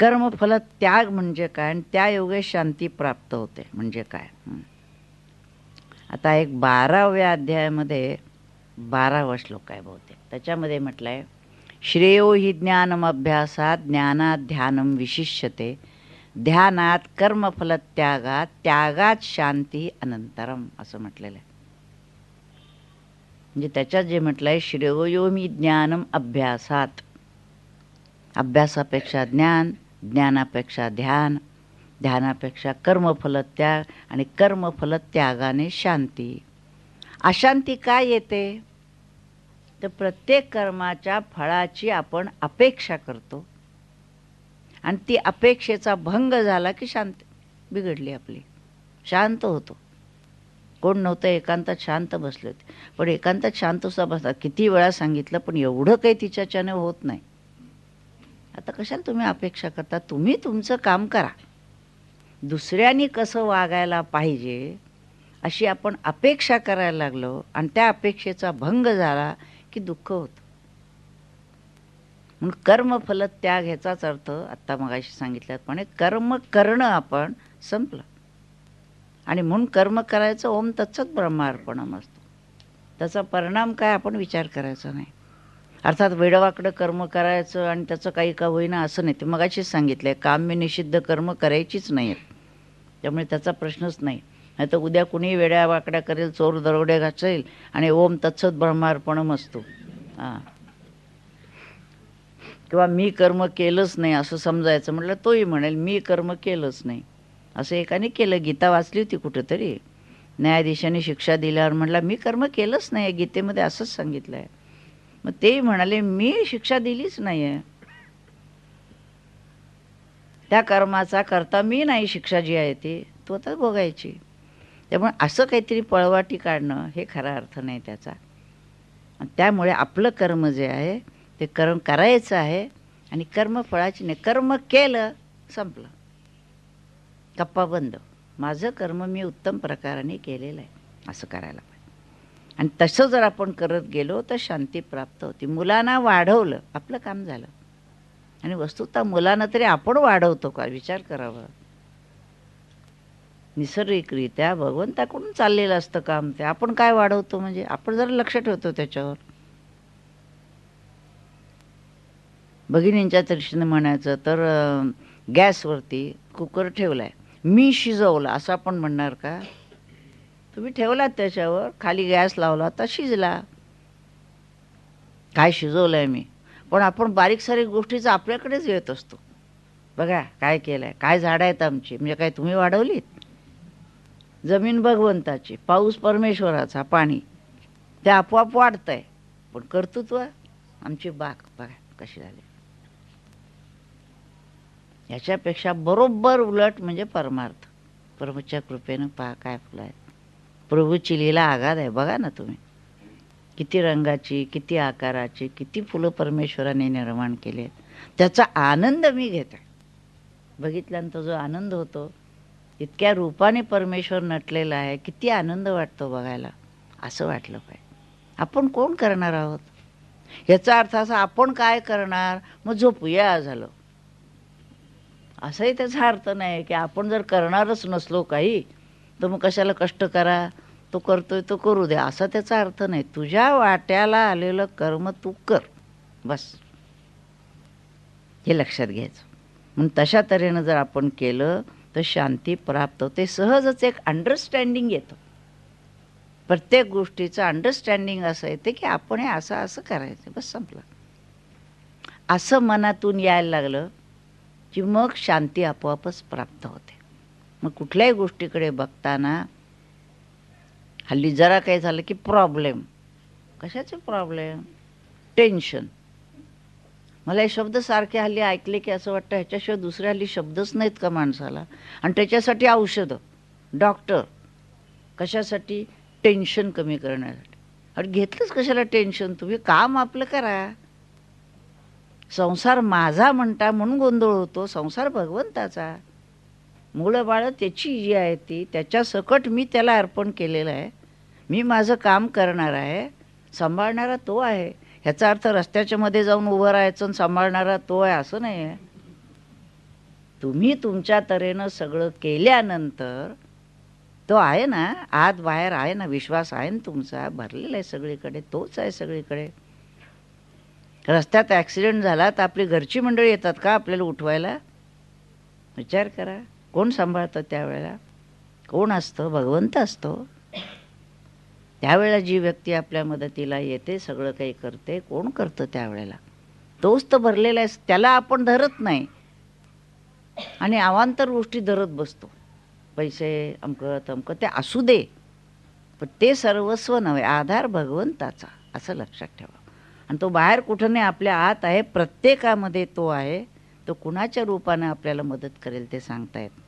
कर्मफल त्याग म्हणजे काय? आणि त्या योगे शांती प्राप्त होते. म्हणजे काय? आता एक बाराव्या अध्यायामध्ये बारावा श्लोक आहे बहुतेक. त्याच्यामध्ये म्हटलं आहे श्रेयो हि ज्ञानम अभ्यासात ज्ञानात ध्यानम विशिष्यते. ध्यानात कर्मफल त्यागात त्यागात शांती अनंतरम असं म्हटलेलं आहे. म्हणजे त्याच्यात जे म्हटलंय श्रेयो मी ज्ञानम अभ्यासात अभ्यासापेक्षा ज्ञान ज्ञानापेक्षा ध्यान ध्यानापेक्षा कर्मफल त्याग आणि कर्मफल त्यागाने शांती. अशांती काय येते? तर प्रत्येक कर्माच्या फळाची आपण अपेक्षा करतो. आणि ती अपेक्षेचा भंग झाला की शांत बिघडली आपली. शांत होतो. कोण नव्हतं एकांतात शांत बसले होते पण एकांतात शांत सुद्धा बसतात. किती वेळा सांगितलं पण एवढं काही तिच्याच्याने होत नाही. आता कशाला तुम्ही अपेक्षा करता? तुम्ही तुमचं काम करा. दुसऱ्यांनी कसं वागायला पाहिजे अशी आपण अपेक्षा करायला लागलो आणि त्या अपेक्षेचा भंग झाला की दुःख होतं. म्हणून कर्मफल त्याग ह्याचाच अर्थ आत्ता मगाशी सांगितल्याप्रमाणे कर्म करणं आपण संपलं. आणि म्हणून कर्म करायचं ओम तत्सत ब्रह्मार्पणम असतो. त्याचा परिणाम काय आपण विचार करायचा नाही. अर्थात वेडवाकडं कर्म करायचं आणि त्याचं काही का होईना असं नाही. ते मगाशीच सांगितलंय मी निषिद्ध कर्म करायचीच नाही आहेत त्यामुळे त्याचा प्रश्नच नाही. नाही तर उद्या कुणी वेड्या वाकड्या करेल चोर दरोडे घासेल आणि ओम तत्सत ब्रह्मार्पणम असतो. हां. किंवा मी कर्म केलंच नाही असं समजायचं म्हटलं तोही म्हणेल मी कर्म केलंच नाही. असं एकाने केलं गीता वाचली होती कुठंतरी. न्यायाधीशाने शिक्षा दिल्यावर म्हटलं मी कर्म केलंच नाही गीतेमध्ये असंच सांगितलं आहे मग ते म्हणाले मी शिक्षा दिलीच नाही आहे त्या कर्माचा करता मी नाही शिक्षा जी आहे ती तो तर भोगायची. त्यामुळे असं काहीतरी पळवाटी काढणं हे खरा अर्थ नाही त्याचा. त्यामुळे आपलं कर्म जे आहे ते कर्म करायचं आहे आणि कर्म फळाची नाही कर्म केलं संपलं. कप्पा बंद. माझं कर्म मी उत्तम प्रकाराने केलेलं आहे असं करायला पाहिजे. आणि तसं जर आपण करत गेलो तर शांती प्राप्त होती. मुलांना वाढवलं आपलं काम झालं. आणि वस्तुतः मुलांना तरी आपण वाढवतो का? विचार करावा. निसर्गिकरित्या भगवंताकडून चाललेलं असतं काम ते. आपण काय वाढवतो म्हणजे? आपण जरा लक्ष ठेवतो त्याच्यावर. भगिनींच्या दृष्टीने म्हणायचं तर गॅसवरती कुकर ठेवलाय. मी शिजवला असं आपण म्हणणार का? तुम्ही ठेवलात त्याच्यावर खाली गॅस लावला तर शिजला. काय शिजवलंय मी? पण आपण बारीक सारीक गोष्टीचा आपल्याकडेच येत असतो. बघा काय केलंय काय झाडं आहेत आमची? म्हणजे काय तुम्ही वाढवलीत? जमीन भगवंताची पाऊस परमेश्वराचा पाणी. ते आपोआप वाढतंय पण कर्तृत्व आमची बाग बघा कशी झाली. याच्यापेक्षा बरोबर उलट म्हणजे परमार्थ. प्रभूच्या कृपेनं पहा काय फुलं आहेत. प्रभूची लीला आघात आहे. बघा ना तुम्ही. किती रंगाची किती आकाराची किती फुलं परमेश्वराने निर्माण केली आहेत. त्याचा आनंद मी घेत आहे. बघितल्यानंतर जो आनंद होतो इतक्या रूपाने परमेश्वर नटलेला आहे किती आनंद वाटतो बघायला. असं वाटलं पाहिजे. आपण कोण करणार आहोत? याचा अर्थ असा आपण काय करणार? मग झोपूया झालं. असंही त्याचा अर्थ नाही की आपण जर करणारच नसलो काही तर मग कशाला कष्ट करा? तो करतोय तो करू दे असा त्याचा अर्थ नाही. तुझ्या वाट्याला आलेलं कर्म तू कर. बस. हे लक्षात घ्यायचं. म्हणून तशा तऱ्हेनं जर आपण केलं तर शांती प्राप्त होते. सहजच एक अंडरस्टँडिंग येतं. प्रत्येक गोष्टीचं अंडरस्टँडिंग असं येते की आपण हे असं असं करायचं. बस संपलं. असं मनातून यायला लागलं की मग शांती आपोआपच प्राप्त होते. मग कुठल्याही गोष्टीकडे बघताना हल्ली जरा काही झालं की प्रॉब्लेम कशाचे प्रॉब्लेम टेन्शन मला हे शब्द सारखे हल्ली ऐकले की असं वाटतं ह्याच्याशिवाय दुसरे हल्ली शब्दच नाहीत का माणसाला? आणि त्याच्यासाठी औषधं डॉक्टर कशासाठी? टेन्शन कमी करण्यासाठी. आणि घेतलंच कशाला टेन्शन तुम्ही काम आपलं करा. संसार माझा म्हणता म्हणून गोंधळ होतो संसार भगवंताचा. मुलं बाळं त्याची जी आहे ती त्याच्या सकट मी त्याला अर्पण केलेलं आहे. मी माझं काम करणार आहे. सांभाळणारा तो आहे. ह्याचा अर्थ रस्त्याच्या मध्ये जाऊन उभं राहायचं आणि सांभाळणारा तो आहे असं नाही आहे. तुम्ही तुमच्या तऱ्हेनं सगळं केल्यानंतर तो आहे ना आत बाहेर आहे ना विश्वास आहे ना तुमचा भरलेला आहे सगळीकडे तोच आहे सगळीकडे. रस्त्यात ॲक्सिडेंट झाला तर आपली घरची मंडळी येतात का आपल्याला उठवायला? विचार करा. कोण सांभाळतं त्यावेळेला? कोण असतं? भगवंत असतो. त्यावेळेला जी व्यक्ती आपल्या मदतीला येते सगळं काही करते कोण करतं त्यावेळेला? तोच तर भरलेला आहे त्याला आपण धरत नाही. आणि अवांतर गोष्टी धरत बसतो. पैसे अमकं तमकं ते असू दे. पण ते सर्वस्व नव्हे आधार भगवंताचा असं लक्षात ठेवा. आणि तो बाहेर कुठं नाही आपल्या आत आहे प्रत्येकामध्ये तो आहे तो कुणाच्या रूपाने आपल्याला मदत करेल ते सांगता येत